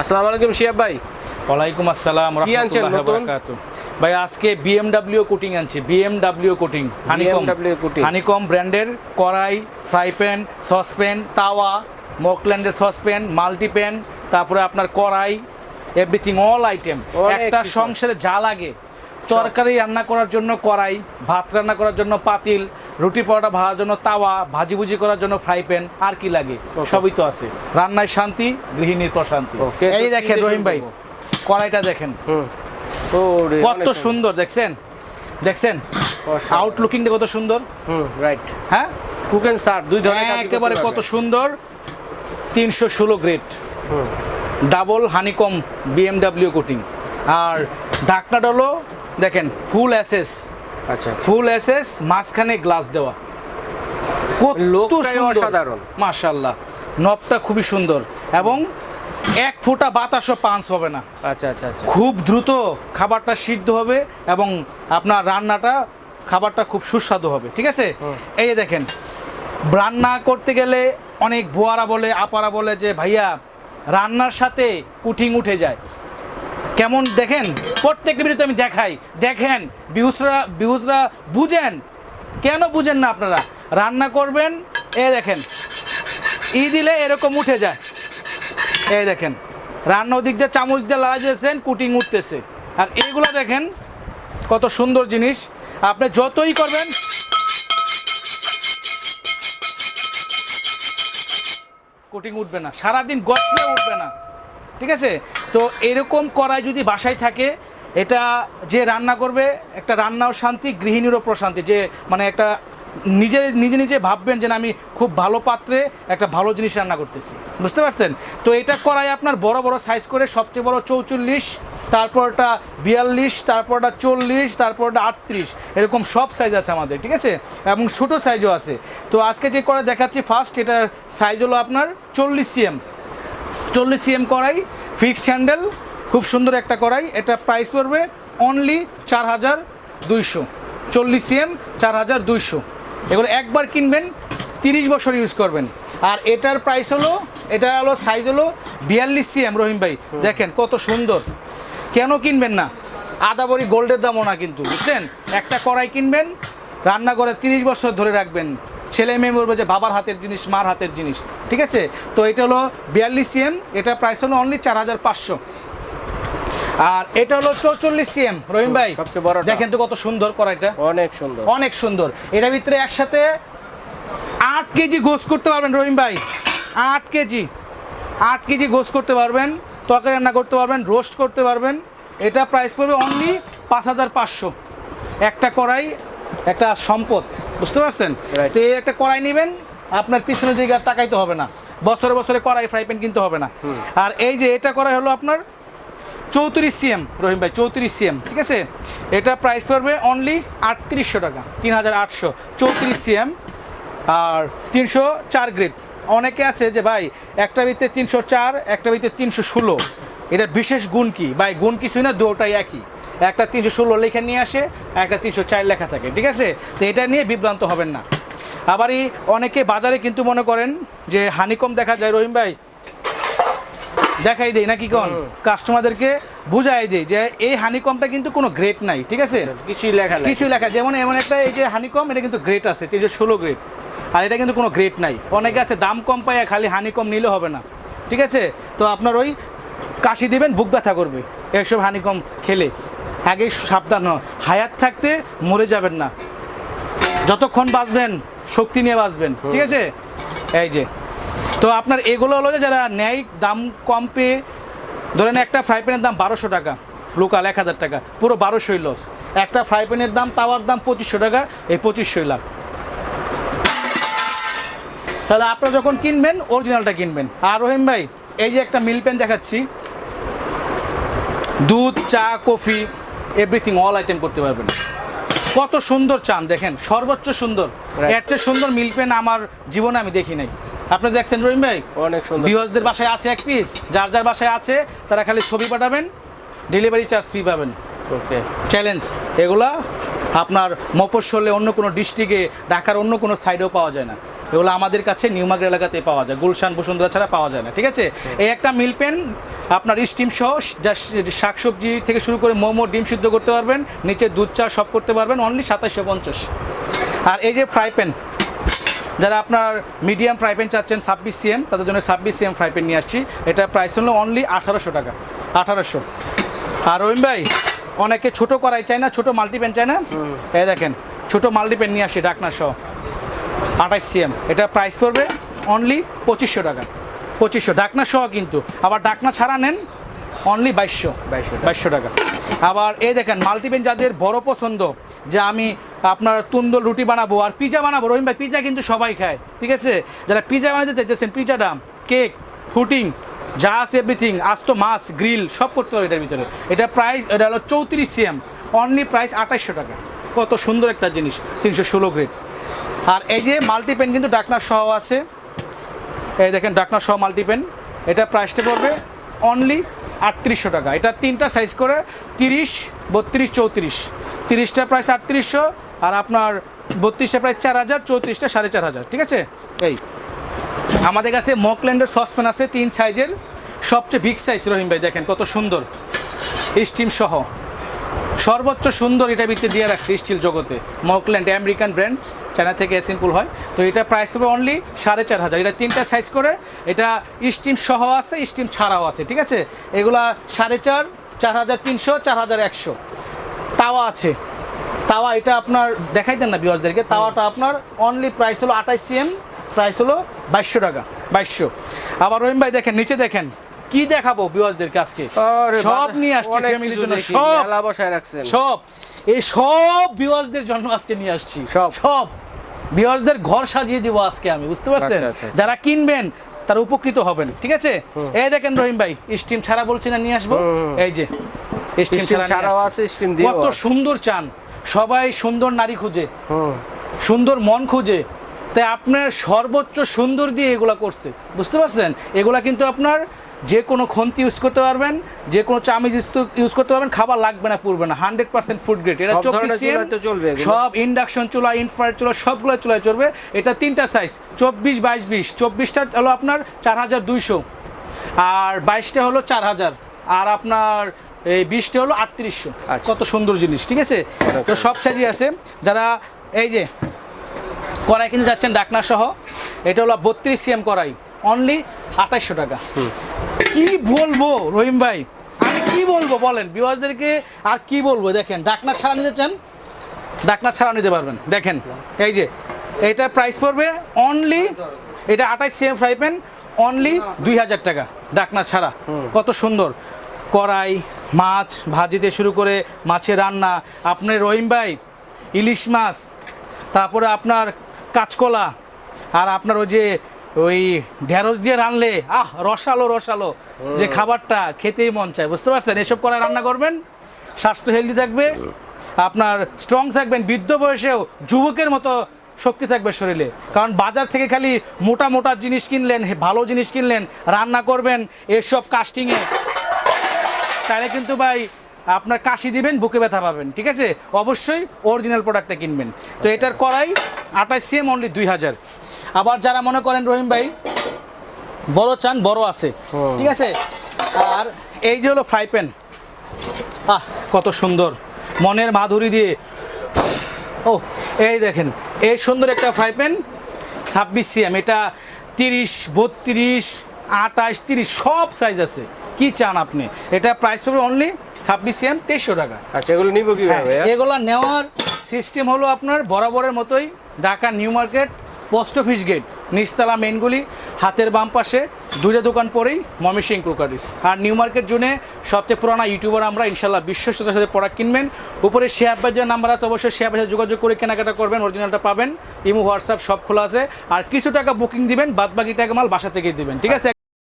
আসসালামু আলাইকুম শিয়াব ভাই। ওয়ালাইকুম আসসালাম রাহমাতুল্লাহি ওয়া বারাকাতুহু। ভাই আজকে বিএমডাব্লিউ কোটিং আনছি বিএমডাব্লিউ কোটিং হানিকম। হানিকম ব্র্যান্ডের কড়াই ফ্রাই প্যান সসপ্যান তাওয়া মকল্যান্ডের সসপ্যান মাল্টি প্যান তারপরে আপনার কড়াই এভরিথিং অল আইটেম একটা সংসারে যা লাগে তরকারি রান্না করার জন্য কড়াই ভাত রান্না করার জন্য পাতিল রুটি পরোটা ভাজার জন্য তাওয়া ভাজি ভুজি করার জন্য ফ্রাই প্যান আর কি লাগে? সবই তো আছে। রান্নায় শান্তি গৃহিণীর প্রশান্তি এই দেখেন রহিম ভাই কড়াইটা দেখেন। কত সুন্দর। দেখছেন? দেখছেন। আউটলুকিংটা কত সুন্দর? হুম রাইট হ্যাঁ? কুক সার্ভ দুই ধরনের একেবারে কত সুন্দর। তিনশো ষোলো grade hmm. Double honeycomb BMW coating আর ঢাকনাটা হলো দেখেন ফুল এসএস আচ্ছা ফুল এসএস মাঝখানে গ্লাস দেওয়া। কত অসাধারণ। মাশাল্লাহ নবটা খুবই সুন্দর। এবং এক ফোঁটা বাতাসও পাঞ্চ হবে না। আচ্ছা আচ্ছা আচ্ছা। খুব দ্রুত খাবারটা সিদ্ধ হবে এবং আপনার রান্নাটা খাবারটা খুব সুস্বাদু হবে। ঠিক আছে? এই দেখেন রান্না করতে গেলে অনেক ভুয়ারা বলে আপারা বলে যে ভাইয়া রান্নার সাথে কুঠিং উঠে যায়। কেমন দেখেন? প্রত্যেকটা ভিডিওতে আমি দেখাই। দেখেন বিহুসরা বিহুসরা বুঝেন? কেন বুঝেন না আপনারা? রান্না করবেন, এ দেখেন। ই দিলে এরকম উঠে যায়। এই দেখেন, রান্না ওদিক দিয়ে চামচ দিয়ে লাগাই দিয়েছেন, কুটিং উঠতেছে। আর এইগুলো দেখেন, কত সুন্দর জিনিস। আপনি যতই করবেন, কুটিং উঠবে না। সারাদিন গসলে উঠবে না। ঠিক আছে? তো এরকম করাই যদি বাসায় থাকে, এটা যে রান্না করবে, একটা রান্নাও শান্তি, গৃহিণীরও প্রশান্তি। যে মানে একটা নিজে নিজে নিজে ভাববেন যে আমি খুব ভালো পাত্রে একটা ভালো জিনিস রান্না করতেছি। বুঝতে পারছেন? তো এটা করাই আপনার বড় বড় সাইজ করে সবচেয়ে বড় চৌচল্লিশ, তারপরটা বিয়াল্লিশ, তারপরটা চল্লিশ, তারপরটা আটত্রিশ, এরকম সব সাইজ আছে আমাদের, ঠিক আছে? এবং ছোটো সাইজও আছে। তো আজকে যে করে দেখাচ্ছি ফার্স্ট এটার সাইজ হলো আপনার চল্লিশ সিএম চল্লিশ সিএম কড়াই ফিক্সড হ্যান্ডেল খুব সুন্দর একটা কড়াই। এটা প্রাইস পড়বে অনলি চার হাজার দুইশো। চল্লিশ সিএম চার হাজার দুইশো। এগুলো একবার কিনবেন তিরিশ বছর ইউজ করবেন। আর এটার প্রাইস হলো এটা হলো সাইজ হলো বিয়াল্লিশ সিএম রহিম ভাই। দেখেন কত সুন্দর। কেন কিনবেন না? আদা বড়ি গোল্ডের দামও না কিন্তু বুঝছেন? একটা কড়াই কিনবেন রান্না করে তিরিশ বছর ধরে রাখবেন। ছেলে মেয়ে বলবে যে বাবার হাতের জিনিস মার হাতের জিনিস। ঠিক আছে? তো এটা হলো বিয়াল্লিশ সিএম এটা প্রাইস হলো অনলি চার হাজার পাঁচশো। আর এটা হলো চৌচল্লিশ সিএম রহিম ভাই। সবচেয়ে বড় দেখেন তো কত সুন্দর কড়াইটা। অনেক সুন্দর। অনেক সুন্দর। এটার ভিতরে একসাথে আট কেজি গোস করতে পারবেন রহিম ভাই। আট কেজি। আট কেজি গোস করতে পারবেন তরকারি রান্না করতে পারবেন রোস্ট করতে পারবেন। এটা প্রাইস পড়বে অনলি পাঁচ হাজার পাঁচশো। একটা কড়াই একটা সম্পদ। বুঝতে পারছেন? তো এই একটা কড়াই নেবেন আপনার পিছনের দিকে আর তাকাইতে হবে না। বছরে বছরে কড়াই ফ্রাই প্যান কিনতে হবে না। আর এই যে এটা কড়াই হলো আপনার চৌত্রিশ সিএম রহিম ভাই চৌত্রিশ সিএম ঠিক আছে? এটা প্রাইস পড়বে অনলি আটত্রিশশো টাকা তিন হাজার আটশো। চৌত্রিশ সিএম আর তিনশো চার গ্রেড অনেকে আছে যে ভাই একটা ভিতরে তিনশো চার একটা ভিতরে তিনশো ষোলো। এটার বিশেষ গুণ কি? ভাই গুণ কিছুই না দুটাই একই। একটা তিনশো ষোলো লেখা নিয়ে আসে একটা তিনশো চার লেখা থাকে ঠিক আছে? তো এটা নিয়ে বিভ্রান্ত হবেন না। আবার এই অনেকে বাজারে কিন্তু মনে করেন যে হানিকম দেখা যায় রহিম ভাই। দেখাই দেয় নাকি কোন? কাস্টমারদেরকে বুঝাই দেয় যে এই হানিকমটা কিন্তু কোনো গ্রেড নাই ঠিক আছে? কিছুই লেখা কিছুই কিছু লেখা যেমন এমন একটা এই যে হানিকম এটা কিন্তু গ্রেড আছে তিনশো ষোলো গ্রেড। আর এটা কিন্তু কোনো গ্রেড নাই। অনেকে আছে দাম কম পায় খালি হানিকম নিলে হবে না ঠিক আছে? তো আপনার ওই কাশি দিবেন বুক ব্যথা করবে এইসব হানিকম খেলে। আগে সাবধান হন। হায়াত থাকতে মরে যাবেন না। যতক্ষণ বাঁচবেন শক্তি নিয়ে বাঁচবেন। ঠিক আছে? এই যে। তো আপনার এগুলো হলো যে যারা ন্যায় দাম কম পেয়ে ধরেন একটা ফ্রাই প্যানের দাম বারোশো টাকা লোকাল এক হাজার টাকা পুরো বারোশোই লস একটা ফ্রাই প্যানের দাম তাওয়ার দাম পঁচিশশো টাকা এই পঁচিশশোই লাখ। তাহলে আপনারা যখন কিনবেন অরিজিনালটা কিনবেন। আর রহিম ভাই এই যে একটা মিল প্যান দেখাচ্ছি। দুধ চা কফি এভরিথিং অল আইটেম করতে পারবেন। কত সুন্দর চান দেখেন সর্বোচ্চ সুন্দর. এর চেয়ে সুন্দর মিল পেন আমার জীবনে আমি দেখি নাই। আপনি দেখছেন রহিম ভাই? অনেক সুন্দর। বিহজদের বাসায় আছে এক পিস যার যার বাসায় আছে তারা খালি ছবি পাঠাবেন ডেলিভারি চার্জ ফ্রি পাবেন। ওকে চ্যালেঞ্জ এগুলা আপনার মফস্বলে অন্য কোনো ডিস্ট্রিক্টে ঢাকার অন্য কোনো সাইডেও পাওয়া যায় না। এগুলো আমাদের কাছে নিউমার্কেট এলাকাতে পাওয়া যায়। গুলশান বসুন্ধরা ছাড়া পাওয়া যায় না ঠিক আছে? এই একটা মিল পেন আপনার স্টিম সহ যা শাকসবজি থেকে শুরু করে মোমো ডিম সিদ্ধ করতে পারবেন নিচে দুধ চা সব করতে পারবেন অনলি সাতাশশো পঞ্চাশ। আর এই যে ফ্রাই প্যান যারা আপনার মিডিয়াম ফ্রাই প্যান চাচ্ছেন ছাব্বিশ সিএম তাদের জন্য ছাব্বিশ সিএম ফ্রাই প্যান নিয়ে আসছি। এটা প্রাইস হলো অনলি আঠারোশো টাকা আঠারোশো। আর রহিম ভাই অনেকে ছোটো করাই চায় না ছোটো মাল্টি প্যান চায় না? এই দেখেন ছোটো মাল্টি প্যান নিয়ে আসছি ডাকনা সহ। আঠাশ সিএম। এটা প্রাইস পড়বে অনলি পঁচিশশো টাকা। পঁচিশশো ডাকনা সহ কিন্তু। আবার ডাকনা ছাড়া নেন অনলি বাইশশো। বাইশশো বাইশশো টাকা। আবার এই দেখেন মাল্টিপেন যাদের বড় পছন্দ যে আমি আপনার তুন্দল রুটি বানাবো আর পিজা বানাবো রহিম ভাই পিজা কিন্তু সবাই খায় ঠিক আছে? যারা পিজা বানাতে চাইতেছেন পিজা ডাম কেক ফুটিং যা আছে এভরিথিং আস্ত মাছ গ্রিল সব করতে পারবে এটার ভিতরে। এটা প্রাইস এটা হলো চৌত্রিশ সিএম অনলি প্রাইস আঠাশশো টাকা। কত সুন্দর একটা জিনিস তিনশো ষোলো গ্রেড আর এই যে মাল্টিপেন কিন্তু ডাকনার সহ আছে। এই দেখেন ডাকনা সহ মাল্টিপেন। এটা প্রাইসটা পড়বে অনলি আটত্রিশশো টাকা। এটা তিনটা সাইজ করে তিরিশ, বত্রিশ, চৌত্রিশ। তিরিশটা প্রাইস আটত্রিশশো আর আপনার বত্রিশটা প্রাইস চার হাজার চৌত্রিশটা সাড়ে চার হাজার ঠিক আছে? এই, আমাদের কাছে মকল্যান্ডের সসপ্যান আছে তিন সাইজের সবচেয়ে বিগ সাইজ রহিম ভাই, দেখেন কত সুন্দর। স্টিম সহ। সর্বোচ্চ সুন্দর এটা ভিত্তি দিয়ে রাখছে স্টিল জগতে। মকল্যান্ড আমেরিকান ব্র্যান্ড চায়না থেকে সিম্পল হয়। তো এটা প্রাইস হবে অনলি সাড়ে চার হাজার। এটা তিনটা সাইজ করে, এটা স্টিম সহ আছে স্টিম ছাড়াও আছে, ঠিক আছে? এগুলা সাড়ে চার চার হাজার তিনশো, চার হাজার একশো। তাওয়া আছে। তাওয়া এটা আপনার দেখাই দেন না বিওয়াসদেরকে তাওয়াটা আপনার অনলি প্রাইস হলো আঠাইশ সিএম প্রাইস হলো বাইশশো টাকা, বাইশশো। আবার রহিম ভাই দেখেন, নিচে দেখেন। কি দেখাবো বিওয়াসদেরকে আজকে? আরে সব নিয়ে আসছি ফ্যামিলির জন্য সব। মেলা বসায় রাখছেন। সব। এই সব ভিউয়ার্সদের জন্য আজকে নিয়ে আসছি। সব। সব। ভিউয়ার্সদের ঘর সাজিয়ে দিব আজকে আমি বুঝতে পারছেন? আচ্ছা, আচ্ছা, আচ্ছা। যারা কিনবেন তারা উপকৃত হবেন ঠিক আছে? এই দেখেন রহিম ভাই স্টিম ছাড়া বলছি না নিয়ে আসব? এই যে স্টিম ছাড়াও আছে, steam দিয়েও কত সুন্দর চান। সবাই সুন্দর নারী খুঁজে। সুন্দর মন খুঁজে। তাই আপনার সর্বোচ্চ সুন্দর দিয়ে এগুলা করছে বুঝতে পারছেন? এগুলা কিন্তু আপনার যে কোনো খন্তি ইউজ করতে পারবেন যে কোনো চামিজ ইউজ করতে পারবেন খাবার লাগবে না পুরবে না হান্ড্রেড পার্সেন্ট ফুড গ্রেড এটা চব্বিশ সিএম চলবে সব ইন্ডাকশন চুলা ইনফ্রারেড চুলা সবগুলো চুলায় চলবে। এটা তিনটা সাইজ চব্বিশ বাইশ বিশ। চব্বিশটা হলো আপনার চার হাজার দুইশো। আর বাইশটা হলো চার হাজার। আর আপনার এই বিশটা হলো আটত্রিশশো। আচ্ছা। কত সুন্দর জিনিস ঠিক আছে? তো সব সাইজই আছে। যারা এই যে কড়াই কিনতে যাচ্ছেন ডাকনা সহ এটা হলো বত্রিশ সিএম কড়াই অনলি আঠাইশশো টাকা। কি বলব রহিম ভাই? আমি কি বলব বলেন বিওয়াজদেরকে আর কি বলব? দেখেন ডাকনা ছাড়া নিতে চান? ডাকনা ছাড়া নিতে পারবেন। দেখেন এই যে এটার প্রাইস পড়বে অনলি এটা আঠাইশ সিএম ফ্রাই প্যান অনলি দুই হাজার টাকা ডাকনা ছাড়া। কত সুন্দর। কড়াই মাছ ভাজিতে শুরু করে মাছের রান্না। আপনার রহিম ভাই ইলিশ মাছ তারপরে আপনার কাঁচকলা আর আপনার ওই যে ওই ঢেঁড়স দিয়ে রানলে আহ রসালো রসালো যে খাবারটা খেতেই মন চায় বুঝতে পারছেন? এসব করে রান্না করবেন স্বাস্থ্য হেলদি থাকবে আপনার স্ট্রং থাকবেন বৃদ্ধ বয়সেও যুবকের মতো শক্তি থাকবে শরীরে। কারণ বাজার থেকে খালি মোটা মোটা জিনিস কিনলেন ভালো জিনিস কিনলেন রান্না করবেন এসব কাস্টিংয়ে তাহলে কিন্তু ভাই আপনার কাশি দিবেন বুকে ব্যথা পাবেন ঠিক আছে? অবশ্যই অরিজিনাল প্রোডাক্টটা কিনবেন। তো এটার করাই আঠাশ সিএম অনলি দুই হাজার। আবার যারা মনে করেন রহিম ভাই বড় চান বড় আছে। ঠিক আছে? আর এই যে হলো ফ্রাই প্যান আহ কত সুন্দর। মনের মাধুরী দিয়ে। ও এই দেখেন এই সুন্দর একটা ফ্রাই প্যান ছাব্বিশ সিএম এটা তিরিশ বত্রিশ আঠাশ তিরিশ সব সাইজ আছে। কি চান আপনি? এটা প্রাইস পড়বে অনলি ছাব্বিশ সিএম তেইশশো টাকা। আচ্ছা এগুলো নিবো কীভাবে? হ্যাঁ, এগুলো নেওয়ার সিস্টেম হলো আপনার বরাবরের মতোই Dhaka new market post office gate, নিচতলা মেনগুলি হাতের বাম পাশে দুইটা দোকান পরেই মমিসিং ক্রোকারিস আর নিউ মার্কেট জুনে সবচেয়ে পুরানা ইউটিউবার আমরা, ইনশাল্লাহ বিশ্বস্ততার সাথে প্রোডাক্ট কিনবেন। উপরে শেয়ার বাজার নাম্বার আছে, অবশ্যই শেয়ার বাজার যোগাযোগ করে কেনাকাটা করবেন অরিজিনালটা পাবেন। ইমো, হোয়াটসঅ্যাপ সব খোলা আছে। আর কিছু টাকা বুকিং দিবেন বাদ বাকি টাকা মাল বাসা থেকেই দিবেন, ঠিক আছে?